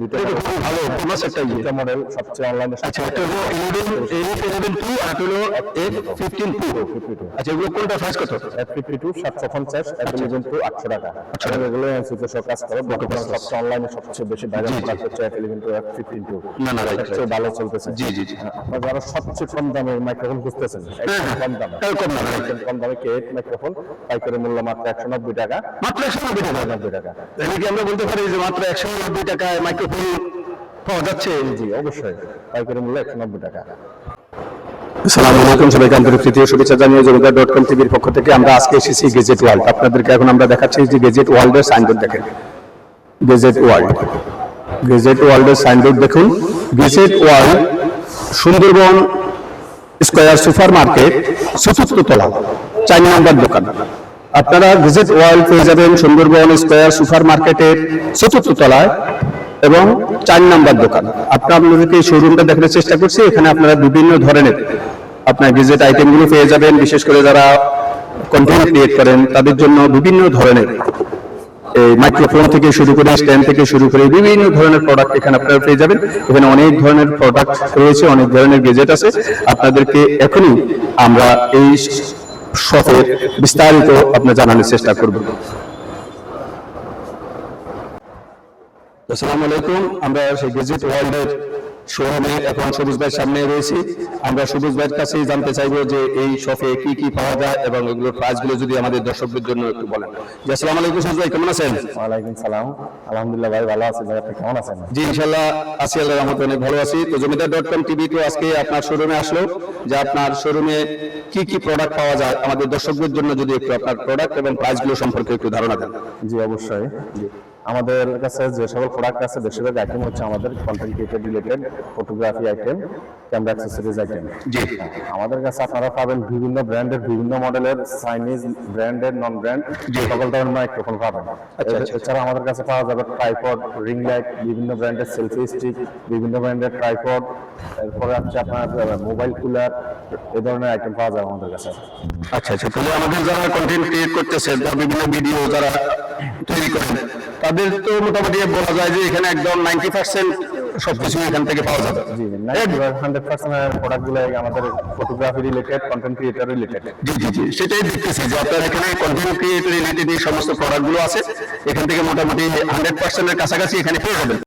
দুইটা এটা ভালো ফেমাস একটা মডেল সবচেয়ে অনলাইনে আচ্ছা একটা হলো ইলেভেন এইট ইলেভেন টু আর হলো এফ ফিফটিন টু আচ্ছা এগুলো কোনটা প্রাইস কত? এফ ফিফটি টু সাতশো পঞ্চাশ এফ ইলেভেন টু আটশো টাকা। এবং এগুলো এনসিতে সব কাজ করে বর্তমানে সবচেয়ে অনলাইনে সবচেয়ে বেশি ভাইরাল প্রোডাক্ট হচ্ছে F eleven two F fifteen two না না রাইট সবচেয়ে ভালো চলতেছে। জি জি জি। যারা সবচেয়ে কম দামে মাইক্রোফোন খুঁজতেছেন কম দামে। কম না কম দামে কে মাইক্রোফোন পাইকারি মূল্য মাত্র একশো নব্বই টাকা। মাত্র একশো নব্বই টাকা। নব্বই টাকা। তাহলে কি আমরা বলতে পারি যে মাত্র একশো নব্বই টাকায় মাইক্রোফোন পাওয়া যাচ্ছে? জি অবশ্যই। পাইকারি মূল্য একশো নব্বই টাকা আলাইকুম সবাইকে আন্তরিক তৃতীয় শুভেচ্ছা জানিয়ে জমিদার ডট কম টিভির পক্ষ থেকে আমরা আজকে এসেছি গেজেট ওয়ার্ল্ড আপনাদেরকে এখন আমরা দেখাচ্ছি যে গেজেট ওয়ার্ল্ডের সাইনবোর্ড দেখেন। গেজেট ওয়ার্ল্ড গেজেট ওয়ার্ল্ডের সাইনবোর্ড দেখুন। Gadget world Sundarban square super market চতুর্থ তলা চার নম্বর দোকান। আপনারা গেজেট ওয়ার্ল্ড পেয়ে যাবেন সুন্দরবন স্কয়ার সুপার মার্কেটের চতুর্থ তলায়। এবং চার নাম্বার দোকান। আপনার আপনাদেরকে এই শোরুমটা দেখানোর চেষ্টা করছি, এখানে আপনারা বিভিন্ন ধরনের আপনার গেজেট আইটেমগুলো পেয়ে যাবেন, বিশেষ করে যারা কন্টেন্ট ক্রিয়েট করেন, তাদের জন্য বিভিন্ন ধরনের এই মাইক্রোফোন থেকে শুরু করে স্ট্যান্ড থেকে শুরু করে বিভিন্ন ধরনের প্রোডাক্ট এখানে আপনারা পেয়ে যাবেন। এখানে অনেক ধরনের প্রোডাক্ট রয়েছে, অনেক ধরনের গেজেট আছে। আপনাদেরকে এখনই আমরা এই শপের বিস্তারিত আপনার জানানোর চেষ্টা করব। আসসালামু আলাইকুম। আমরা সেই গেজেট ওয়ার্ল্ডের শোরুমে এখন সবুজ ভাইয়ের সামনে রয়েছি। আমরা সবুজ ভাইয়ের কাছেই জানতে চাইব যে এই শপে কি কি পাওয়া যায় এবং এগুলোর প্রাইসগুলো যদি আমাদের দর্শকদের জন্য একটু বলেন। জি আসসালামু আলাইকুম সবুজ ভাই কেমন আছেন? ওয়ালাইকুম সালাম। আলহামদুলিল্লাহ ভাই ভালো আছি। ভাই আপনি কেমন আছেন? জি ইনশাল্লাহ আছি আল্লাহ রহমতে অনেক ভালো আছি। তো জমিদার ডট কম টিভি তো আজকে আপনার শোরুমে আসলো যে আপনার শোরুমে কি কি প্রোডাক্ট পাওয়া যায় আমাদের দর্শকদের জন্য যদি একটু আপনার প্রোডাক্ট এবং প্রাইসগুলো সম্পর্কে একটু ধারণা দেন। জি অবশ্যই। আমাদের কাছে যে সকল প্রোডাক্ট আছে বেশিরভাগ আইটেম হচ্ছে আমাদের content creator related photography item camera accessories item জি। আমাদের কাছে আপনারা পাবেন বিভিন্ন ব্র্যান্ডের বিভিন্ন মডেলের চাইনিজ ব্র্যান্ডের নন ব্র্যান্ড যে সকল ধরনের মাইক্রোফোন পাবেন। আচ্ছা, এছাড়া আমাদের কাছে পাওয়া যাবে ট্রাইপড রিং লাইট বিভিন্ন ব্র্যান্ডের সেলফি স্টিক বিভিন্ন ব্র্যান্ডের ট্রাইপড এরপরে হচ্ছে আপনার মোবাইল কুলার এই ধরনের আইটেম পাওয়া যাবে আমাদের কাছে। আচ্ছা আচ্ছা। তাহলে আমাদের যারা কন্টেন্ট ক্রিয়েট করতেছেন বা বিভিন্ন ভিডিও যারা তৈরি করেন তাদের তো মোটামুটি বলা যায় যে এখানে একদম নাইনটি পার্সেন্ট সবকিছু এখান থেকে পাওয়া যাবে। জি হান্ড্রেড পার্সেন্ট প্রোডাক্টগুলো আমাদের photography related content creator related জি জি জি সেটাই দেখতেছি যে আপনার এখানে কন্টেন্ট ক্রিয়েটর রিলেটেড এই সমস্ত প্রোডাক্টগুলো আছে এখান থেকে মোটামুটি হান্ড্রেড পার্সেন্টের কাছাকাছি এখানে পেয়ে যাবেন।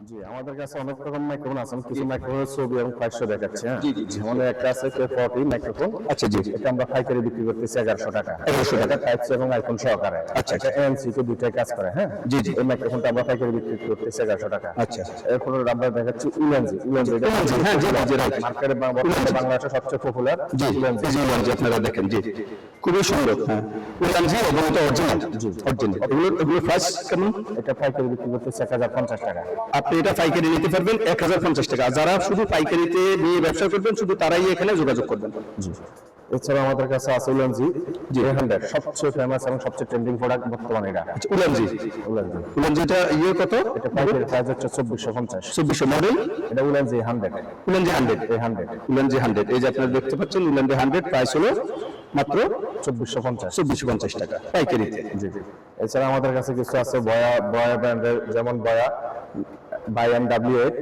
জি আমাদের কাছে অনেক রকম মাইক্রোফোন আছে কিছু মাইক্রোফোনের ছবি এবং প্রাইসও দেখাচ্ছে হ্যাঁ? জি, জি, একটা আছে কে ফর্টি মাইক্রোফোন আচ্ছা জি এটা আমরা পাইকারি বিক্রি করতেছি এগারোশো টাকা। 1100 টাকা। টাইপ এবং আইফোন সহকারে। আচ্ছা, এটা এনসি কে দুইটাই কাজ করে হ্যাঁ? জি, জি। এই মাইক্রোফোনটা আমরা পাইকারি বিক্রি করতেছি এগারোশো টাকা। আচ্ছা, আচ্ছা। এরপর আমরা দেখাচ্ছি উলেনজি উলেনজি উলেনজি, হ্যাঁ, জি, জি, মার্কেটে বর্তমানে বাংলাদেশে সবচেয়ে পপুলার জি উলেনজি জি জি আপনারা দেখেন জি। খুবই সুন্দর হ্যাঁ। উলান এবং এটা অরিজিনাল। জি অরিজিনাল। এগুলো এগুলো প্রাইস কেমন এটা পাইকারি বিক্রি করতেছি এক হাজার পঞ্চাশ টাকা। আপনি এটা পাইকারি নিতে পারবেন এক হাজার পঞ্চাশ টাকা। যারা শুধু পাইকারিতে নিয়ে ব্যবসা করবেন শুধু তারাই এখানে যোগাযোগ করবেন। জি। এছাড়া আমাদের কাছে আছে উলেনজি। জি। হান্ড্রেড। সবচেয়ে ফেমাস এবং সবচেয়ে ট্রেন্ডিং প্রোডাক্ট বর্তমানে এটা। জি উলেনজি। উলান ইয়ে কত? এটা পাইকারি প্রাইস হচ্ছে চব্বিশশো পঞ্চাশ। চব্বিশশো মডেল এটা উলেনজি হান্ড্রেড। উলান জি হান্ড্রেড। এই হান্ড্রেড। উলান জি হান্ড্রেড। এই যে আপনারা দেখতে পাচ্ছেন উলান জি হান্ড্রেড প্রাইস হলো মাত্র চব্বিশশো পঞ্চাশ। চব্বিশশো পঞ্চাশ টাকা পাইকারিতে। জি জি। এছাড়া আমাদের কাছে কিছু আছে বয়া বয়া ব্র্যান্ডের যেমন Boya. BY M W eight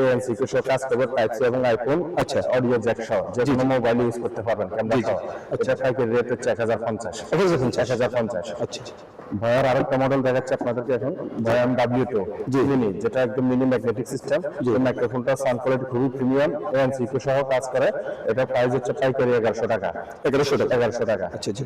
ANC কিছু কাজ করবে টাইপ সি এবং আইফোন আচ্ছা অডিও জ্যাক সহ যে কোনো মোবাইল ইউজ করতে পারবেন ক্যামেরা সহ। এটা পাইকারি রেট হচ্ছে এক হাজার পঞ্চাশ। এক হাজার পঞ্চাশ। পঞ্চাশ। আচ্ছা ভয়ার আরেকটা মডেল দেখাচ্ছে আপনাদেরকে এখন ভয়া এম ডাব্লিউ টু জি। মিনি যেটা একদম মিনি ম্যাগনেটিক সিস্টেম যে মাইক্রোফোনটা সাউন্ড কোয়ালিটি খুবই প্রিমিয়াম এএনসি সহ কাজ করে। এটা প্রাইস হচ্ছে পাইকারি এগারোশো টাকা। এগারোশো টাকা। এগারোশো টাকা। আচ্ছা জি।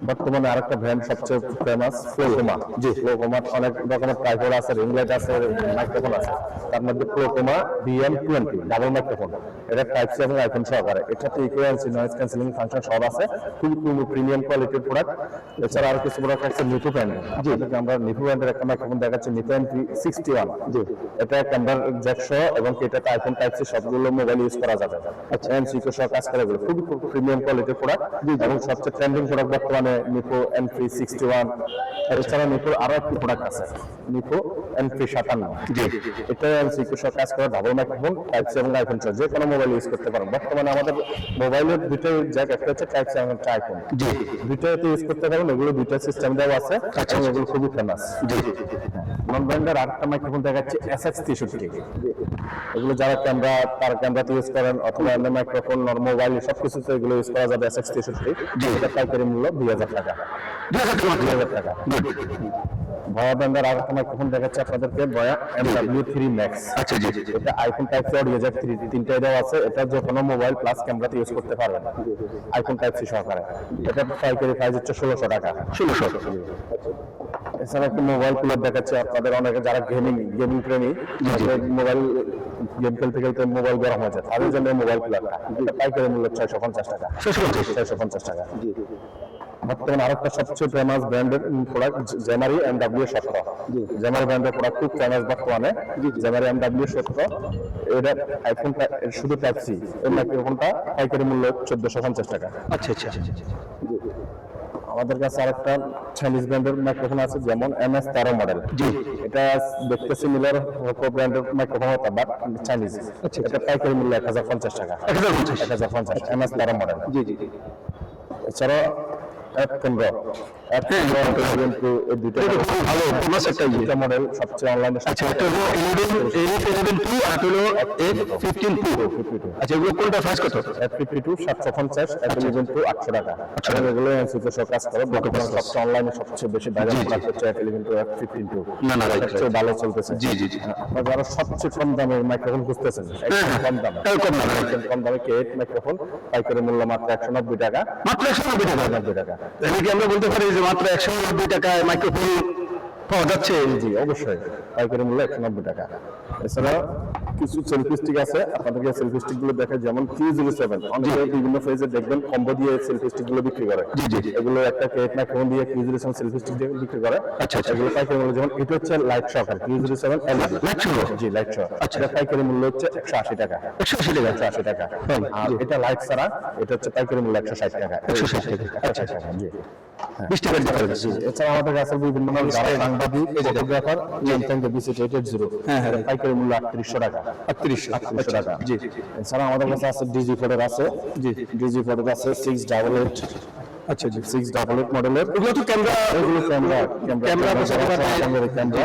বর্তমানে আরেকটা ব্র্যান্ড সবচেয়ে ফেমাস ফ্লোকোমা জি। ফ্লোকোমা অনেক রকমের ট্রাইপড আছে রিং লাইট আছে মাইক্রোফোন আছে। তার মধ্যে ফ্লোকোমা বিএম টোয়েন্টি ডাবল মাইক্রোফোন এটা টাইপ সি এবং আইফোন সহকারে। এটাতে ইকুয়ালেন্সি নয়েজ ক্যান্সেলিং ফাংশন সব আছে। খুবই প্রিমিয়াম কোয়ালিটির প্রোডাক্ট এছাড়া আর কিছু প্রোডাক্ট আছে নিপু ব্র্যান্ড জি। আমরা নিপু ব্র্যান্ডের একটা মাইক্রোফোন দেখাচ্ছি নিপু এনপি সিক্সটি ওয়ান জি। এটা ক্যামেরার জ্যাক সহ এবং এটাতে আইফোন টাইপ সি সবগুলো মোবাইল ইউজ করা যাবে। আচ্ছা। এনসি সহ কাজ করে খুবই প্রিমিয়াম কোয়ালিটির প্রোডাক্ট এবং সবচেয়ে ট্রেন্ডিং প্রোডাক্ট বর্তমানে নিপো এন থ্রি সিক্সটি ওয়ান এছাড়া নিপোর আরও একটি প্রোডাক্ট আছে নিপো এন থ্রি সাতান্ন এটা সহ কাজ করে ডাবল মাইক্রোফোন টাইপ সি এবং আইফোন যে কোনো মোবাইল ইউজ করতে পারেন। বর্তমানে আমাদের মোবাইলের দুটো জ্যাক একটা হচ্ছে টাইপ সেভেন এবং আইফোন দুটো দুইটাতে ইউজ করতে পারেন এগুলো দুইটা সিস্টেম দেওয়া আছে এবং এগুলো খুবই ফেমাস জি। নন ব্র্যান্ডের আটটা মাইক্রোফোন দেখাচ্ছে এস এক্স তেষট্টি এগুলো যারা ক্যামেরা তার ক্যামেরাতে ইউজ করেন অথবা অন্য মাইক্রোফোন মোবাইল সব কিছুতে এগুলো ইউজ করা যাবে এস এক্স তেষট্টি। পাইকারি মূল্য দুই হাজার টাকা। দুই হাজার টাকা। দুই হাজার টাকা। ভয়া ব্র্যান্ডের আরেকটা মাইক্রোফোন দেখাচ্ছে আপনাদেরকে? ভয়া এম থ্রি ম্যাক্স আচ্ছা জি জি এটা iPhone type C audio jack three তিনটাই দেওয়া আছে। এটা যে কোনো মোবাইল প্লাস ক্যামেরাতে ইউজ করতে পারবেন। আইফোন টাইপ সি সহকারে। এটা পাইকারি প্রাইস হচ্ছে ষোলোশো টাকা। ষোলোশো। এছাড়া একটি মোবাইল কুলার দেখাচ্ছে আপনাদের অনেকে যারা গেমিং গেমিং প্রেমী মোবাইল গেম খেলতে খেলতে মোবাইল গরম হয়ে যায়। তাদের জন্য মোবাইল কুলারটা এটা পাইকারি মূল্য ছয়শো পঞ্চাশ টাকা। ছয়শো পঞ্চাশ। টাকা। বর্তমানে আরেকটা সবচেয়ে ফেমাস ব্র্যান্ডের প্রোডাক্ট জেমারি এম ডাব্লিউ সত্য জেমারি ব্র্যান্ডের প্রোডাক্ট খুব ফেমাস বর্তমানে। জেমারি এম ডাব্লিউ সত্য এটা আইফোন শুধু টাইপ সি এই মাইক্রোফোনটা পাইকারি মূল্য চোদ্দশো পঞ্চাশ টাকা। আচ্ছা আচ্ছা আমাদের কাছে আরেকটা চাইনিজ ব্র্যান্ডের মাইক্রোফোন আছে যেমন এম এস তেরো মডেল জি এটা দেখতে সিমিলার হোকো ব্র্যান্ডের মাইক্রোফোন হতো বাট চাইনিজ এটা পাইকারি মূল্য এক হাজার পঞ্চাশ টাকা। এক হাজার পঞ্চাশ। এম এস তেরো মডেল জি জি জি এছাড়া অ্যাপ পনেরো অ্যাপ পনেরো কিন্তু এই দুটো খুব ভালো ফেমাস একটা ইয়ে। দুটো মডেল সবচেয়ে অনলাইনে আচ্ছা একটা হলো ইলেভেন এলিট ইলেভেন টু আর হলো এফ ফিফটিন টু আচ্ছা এগুলো কোনটা প্রাইস কত? এফ ফিফটি টু সাতশো পঞ্চাশ এফ ইলেভেন টু আটশো টাকা। আর এগুলো এনসিতে সব কাজ করে। বর্তমানে সবচেয়ে অনলাইনে সবচেয়ে বেশি বাইরে হচ্ছে F eleven two F fifteen two না, না, সবচেয়ে ভালো চলতেছে। জি, জি, জি। আপনারা যারা সবচেয়ে কম দামের মাইক্রোফোন খুঁজতেছেন কম দামে। কম দামে। কম দামে কে মাইক্রোফোন পাইকারি মূল্য মাত্র একশো নব্বই টাকা। মাত্র একশো নব্বই টাকা। নব্বই টাকা। তাহলে কি আমরা বলতে পারি যে মাত্র একশো নব্বই টাকায় মাইক্রোফোন পাওয়া যাচ্ছে, জি অবশ্যই। পাইকারি মূল্য একশো নব্বই টাকা। এছাড়া কিছু সেলফি স্টিক আছে। আপনাদেরকে সেলফি স্টিকগুলো দেখে যেমন কিউ জিরো সেভেন অনেকে বিভিন্ন ফেজে দেখবেন কম্বো দিয়ে সেলফি স্টিকগুলো বিক্রি করে। এগুলো একটা কেট মাইক্রোফোন দিয়ে Q zero seven selfie stick দিয়ে বিক্রি করে। আচ্ছা, আচ্ছা। এগুলো পাইকারি মূল্য যেমন এটা হচ্ছে light Q zero seven shock? জি লাইট শক আচ্ছা এটা পাইকারি মূল্য হচ্ছে একশো আশি টাকা। একশো আশি টাকা? একশো আশি টাকা। আর এটা লাইট ছাড়া এটা হচ্ছে পাইকারি মূল্য একশো ষাট টাকা। 160 টাকা। আচ্ছা আচ্ছা। জি। এছাড়া আমাদের কাছে বিভিন্ন সাংবাদিক ফটোগ্রাফার জিরো পাইকারি মূল্য আটত্রিশশো টাকা। আটত্রিশশো আটত্রিশশো টাকা। জি। এছাড়া আমাদের কাছে আছে ডিজি ফোর্ডের আছে। জি। ডিজি ফোর্ডের আছে সিক্স ডাবল এইট আচ্ছা জি। সিক্স ডাবল এইট মডেলের এগুলো তো ক্যামেরা এগুলো ক্যামেরা ক্যামেরা ক্যামেরা পাশাপাশি ক্যামেরা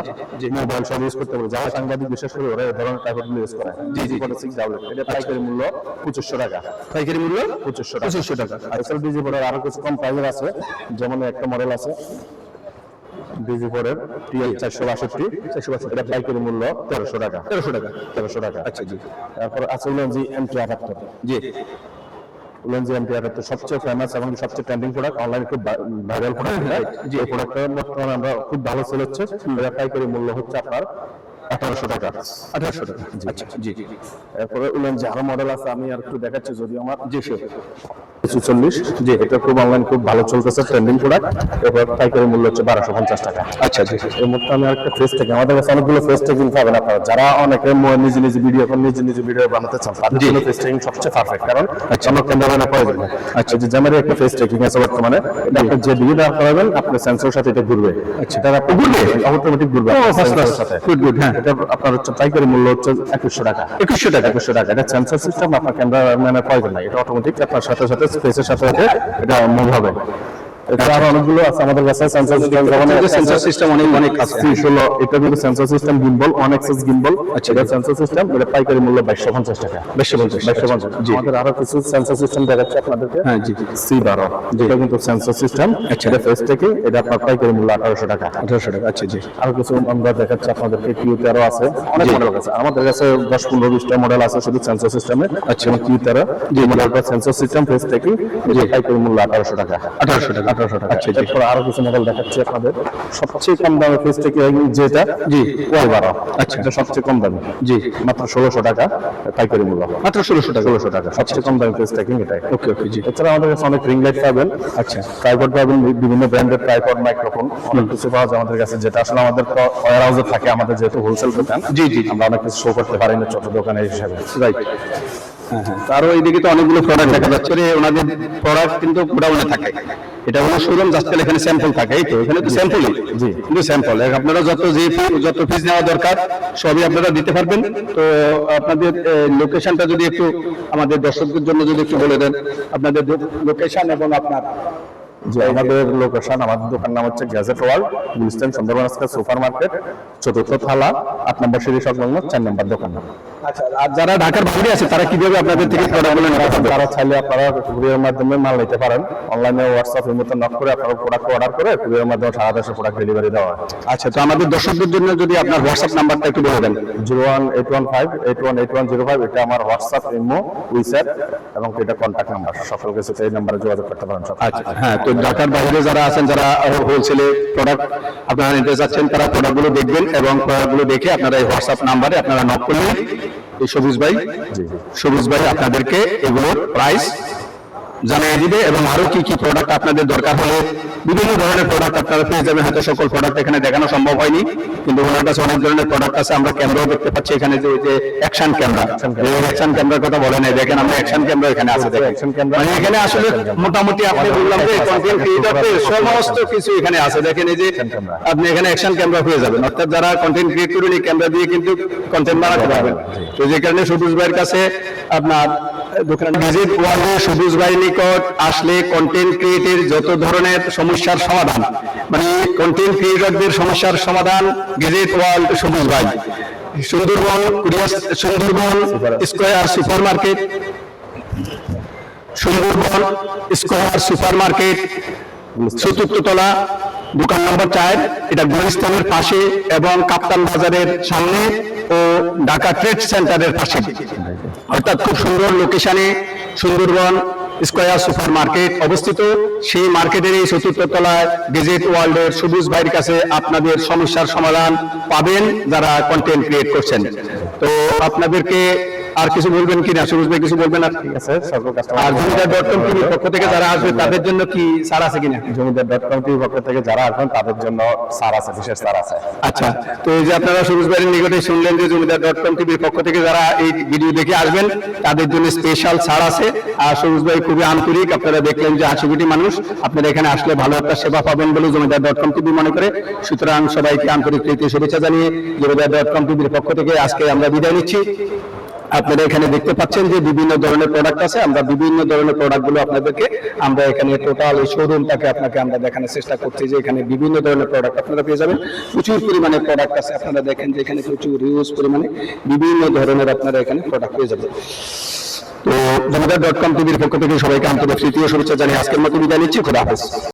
মোবাইল সব ইউজ করতে পারে। যারা সাংবাদিক বিশেষ করে ওরা এই ধরনের টাইপের ইউজ করে। জি জি সিক্স ডাবল এটা পাইকারি মূল্য পঁচিশশো টাকা। পাইকারি মূল্য পঁচিশশো টাকা। পঁচিশশো টাকা। আর এছাড়া ডিজি ফোর্ডের আরও কিছু কম প্রাইসের আছে। যেমন একটা মডেল আছে। ডিজি ফোরের টিএল চারশো বাষট্টি চারশো বাষট্টি এটা পাইকারি মূল্য তেরোশো টাকা। তেরোশো টাকা। তেরোশো টাকা। আচ্ছা জি। তারপর আছে উলেনজি এমটি আটাত্তর। জি। উলেনজি এমটি আটাত্তর সবচেয়ে ফেমাস এবং সবচেয়ে ট্রেন্ডিং প্রোডাক্ট অনলাইনে খুব ভাইরাল প্রোডাক্ট যে প্রোডাক্টটা বর্তমানে আমরা খুব ভালো সেল হচ্ছে। পাইকারি মূল্য হচ্ছে আপনার আঠারোশো টাকা। আঠারোশো টাকা। আচ্ছা জি জি। এরপরে উলেনজি আরও মডেল আছে আমি আর একটু দেখাচ্ছি যদি আমার। জি চল্লিশ জি। এটা খুব অনলাইন খুব ভালো চলতেছে ট্রেন্ডিং প্রোডাক্ট এরপর পাইকারি মূল্য হচ্ছে বারোশো পঞ্চাশ টাকা। আচ্ছা জি এই মুহূর্তে আমি একটা ফেস থেকে আমাদের কাছে অনেকগুলো ফেস টেকিং পাবেন আপনারা। যারা অনেকে নিজে নিজে ভিডিও এখন নিজে নিজে ভিডিও বানাতে চান তাদের জন্য ফেস টেকিং সবচেয়ে পারফেক্ট কারণ চমক ক্যামেরা প্রয়োজন হয় আচ্ছা। যে জামারে একটা ফেস টেকিং আছে বর্তমানে এটা আপনি যে দিকে দাঁড় করাবেন আপনার সেন্সরের সাথে এটা ঘুরবে। আচ্ছা। এটা আপনি ঘুরবে? অটোমেটিক ঘুরবে সাথে। গুড গুড হ্যাঁ। এটা আপনার হচ্ছে পাইকারি মূল্য হচ্ছে একুশশো টাকা। একুশশো টাকা। একুশশো টাকা। এটা সেন্সর সিস্টেম আপনার ক্যামেরা মানে প্রয়োজন নাই এটা অটোমেটিক আপনার সাথে সাথে স্পেসের সাথে সাথে এটা মুভ হবে। এটা আরও অনেকগুলো আছে আমাদের কাছে সেন্সর সিস্টেম যেমন সেন্সর সিস্টেম অনেক অনেক আছে। সি ষোলো এটা কিন্তু sensor system gimbal one axis gimbal আচ্ছা। এটা সেন্সর সিস্টেম এটা পাইকারি মূল্য বাইশশো পঞ্চাশ টাকা। বাইশশো পঞ্চাশ। বাইশশো পঞ্চাশ। জি। আমাদের আরও কিছু সেন্সর সিস্টেম দেখাচ্ছে আপনাদেরকে। হ্যাঁ, জি, জি। সি বারো যেটা কিন্তু সেন্সর সিস্টেম আচ্ছা। এটা ফেস থেকে এটা আপনার পাইকারি মূল্য আঠারোশো টাকা। আঠারোশো টাকা আচ্ছা জি। আরও কিছু আমরা দেখাচ্ছি আপনাদেরকে কিউ তেরো আছে। অনেক মডেল আছে। আমাদের কাছে দশ পনেরো বিশটা মডেল আছে শুধু সেন্সর সিস্টেমে আচ্ছা। কিউ তেরো যে মডেলটা সেন্সর সিস্টেম ফেস থেকে এটা পাইকারি মূল্য আঠারোশো টাকা। আঠারোশো টাকা। আঠারোশো টাকা। আচ্ছা এরপর আরও কিছু মডেল দেখাচ্ছি আপনাদের। সবচেয়ে কম দামে ফেস থেকে যেটা জি। ওয়াই বারো আচ্ছা। এটা সবচেয়ে কম দামে জি। মাত্র ষোলোশো টাকা পাইকারি মূল্য মাত্র ষোলোশো টাকা। ষোলোশো টাকা সবচেয়ে কম দামে ফেস ট্যাকিং এটাই। ওকে ওকে জি। এছাড়া আমাদের কাছে অনেক রিং লাইট পাবেন। আচ্ছা। ট্রাইপড পাবেন বিভিন্ন ব্র্যান্ডের ট্রাইপড মাইক্রোফোন অনেক কিছু পাওয়া যায় আমাদের কাছে যেটা আসলে আমাদের ওয়ার হাউসে থাকে আমাদের যেহেতু হোলসেল দোকান। জি, জি। আমরা অনেক কিছু শো করতে পারি না ছোট দোকানের হিসাবে। রাইট হ্যাঁ হ্যাঁ। তারও এইদিকে তো অনেকগুলো প্রোডাক্ট দেখা যাচ্ছে। ওনাদের প্রোডাক্ট কিন্তু গোডাউনে থাকে। এটা হলো শোরুম জাস্ট এখানে স্যাম্পল থাকে এই তো এখানে তো স্যাম্পলই জি। কিন্তু স্যাম্পল আপনারা যত যে যত ফিস নেওয়া দরকার সবই আপনারা দিতে পারবেন তো আপনাদের লোকেশনটা যদি একটু আমাদের দর্শকদের জন্য যদি একটু বলে দেন আপনাদের লোকেশন এবং আপনার যে আমাদের লোকেশন আমাদের দোকান নাম হচ্ছে gadget world Gulistan Sundarban super market চতুর্থ থালা আট নম্বর সিঁড়ি সংলগ্ন চার নম্বর দোকান। আচ্ছা আর যারা ঢাকার বাইরে আছে তারা কীভাবে আপনাদের থেকে তারা চাইলে আপনারা কুরিয়ার মাধ্যমে মাল নিতে পারেন। অনলাইনে হোয়াটসঅ্যাপ এর মতো নক করে আপনারা প্রোডাক্ট অর্ডার করে কুরিয়ার মাধ্যমে সারা দেশে প্রোডাক্ট ডেলিভারি দেওয়া হয়। আচ্ছা তো আমাদের দর্শকদের জন্য যদি আপনার হোয়াটসঅ্যাপ নাম্বারটা একটু বলে দেন। Zero one eight one five eight one eight one zero five এটা আমার হোয়াটসঅ্যাপ ইমো উইস্যাট এবং এটা কন্ট্যাক্ট নাম্বার সকল কিছুতে এই নাম্বারে যোগাযোগ করতে পারেন আচ্ছা হ্যাঁ তো ঢাকার বাইরে যারা আছেন যারা হোলসেলে প্রোডাক্ট আপনারা নিতে চাচ্ছেন তারা প্রোডাক্টগুলো দেখবেন এবং প্রোডাক্টগুলো দেখে আপনারা এই হোয়াটসঅ্যাপ নাম্বারে আপনারা নক করবেন এই সবুজ ভাই সবুজ ভাই আপনাদেরকে এগুলোর প্রাইস জানিয়ে দিবে এবং আরও কি কি প্রোডাক্ট আপনাদের দরকার হলে বিভিন্ন ধরনের প্রোডাক্ট আপনারা পেয়ে যাবেন। হয়তো সকল প্রোডাক্ট এখানে দেখানো সম্ভব হয়নি কিন্তু ওনার কাছে অনেক ধরনের প্রোডাক্ট আছে। আমরা ক্যামেরাও দেখতে পাচ্ছি এখানে যে যে অ্যাকশন ক্যামেরা অ্যাকশন ক্যামেরার কথা বলে নাই। দেখেন আমরা অ্যাকশন ক্যামেরা এখানে আছে দেখেন। মানে এখানে আসলে মোটামুটি আপনি বললাম যে কন্টেন্ট ক্রিয়েটরদের সমস্ত কিছু এখানে আছে। দেখেন এই যে আপনি এখানে অ্যাকশন ক্যামেরা পেয়ে যাবেন। অর্থাৎ যারা কন্টেন্ট ক্রিয়েট করবেন এই ক্যামেরা দিয়ে কিন্তু কন্টেন্ট বানাতে পারবেন। তো যে কারণে সবুজ ভাইয়ের কাছে আপনার ভিজিট সবুজ ভাই নিকট আসলে কন্টেন্ট ক্রিয়েটের যত ধরনের সমস্যার সমাধান মানে কন্টেন্ট ক্রিয়েটরদের সমস্যার সমাধান ওয়ার্ল্ড সবুজ ভাই Sundarban Sundarban square super market Sundarban square super market চতুর্থ তলা দোকান নম্বর চার, এটা গুলিস্তানের পাশে এবং কাপ্তান বাজারের সামনে ও ঢাকা ট্রেড সেন্টারের পাশে। অর্থাৎ খুব সুন্দর লোকেশনে সুন্দরবন স্কোয়ার সুপার মার্কেট অবস্থিত। সেই মার্কেটের এই চতুর্থ তলায় গেজেট ওয়ার্ল্ডের সবুজ ভাইয়ের কাছে আপনাদের সমস্যার সমাধান পাবেন যারা কন্টেন্ট ক্রিয়েট করছেন। তো আপনাদেরকে আর কিছু বলবেন কিনা সবুজ ভাই কিছু বলবেন আর ঠিক আছে আর জমিদার ডট কম টিভির পক্ষ থেকে যারা আসবে তাদের জন্য কি ছাড় আছে কিনা? জমিদার ডট কম টিভি পক্ষ থেকে যারা আসবেন তাদের জন্য সার আছে বিশেষ সার আছে। আচ্ছা তো এই যে আপনারা সবুজ ভাইয়ের নিকটে শুনলেন যে জমিদার ডট কম টিভির পক্ষ থেকে যারা এই ভিডিও দেখে আসবেন তাদের জন্য স্পেশাল ছাড় আছে। আর সবুজ ভাই খুবই আন্তরিক আপনারা দেখলেন যে কোটি মানুষ আপনারা এখানে আসলে ভালো একটা সেবা পাবেন বলে জমিদার ডট কম টিভি মনে করে। সুতরাং সবাইকে আন্তরিক প্রীতি শুভেচ্ছা জানিয়ে জমিদার ডট কম টিভির পক্ষ থেকে আজকে আমরা বিদায় নিচ্ছি। আপনারা এখানে দেখতে পাচ্ছেন যে বিভিন্ন ধরনের প্রোডাক্ট আছে। আমরা বিভিন্ন ধরনের প্রোডাক্টগুলো আপনাদেরকে, আমরা এখানে টোটাল এই শোরুমটাকে আপনাকে আমরা দেখানোর চেষ্টা করছি যে এখানে বিভিন্ন ধরনের প্রোডাক্ট আপনারা পেয়ে যাবেন। প্রচুর পরিমাণে প্রোডাক্ট আছে। আপনারা দেখেন যে এখানে প্রচুর হিউজ পরিমাণে বিভিন্ন ধরনের আপনারা এখানে প্রোডাক্ট পেয়ে যাবেন। তো জমিদার ডট কম টিভির পক্ষ থেকে সবাইকে আন্তরিক তৃতীয় শুভেচ্ছা জানিয়ে আজকের মতো বিদায় নিচ্ছি। খুদা হাফেজ।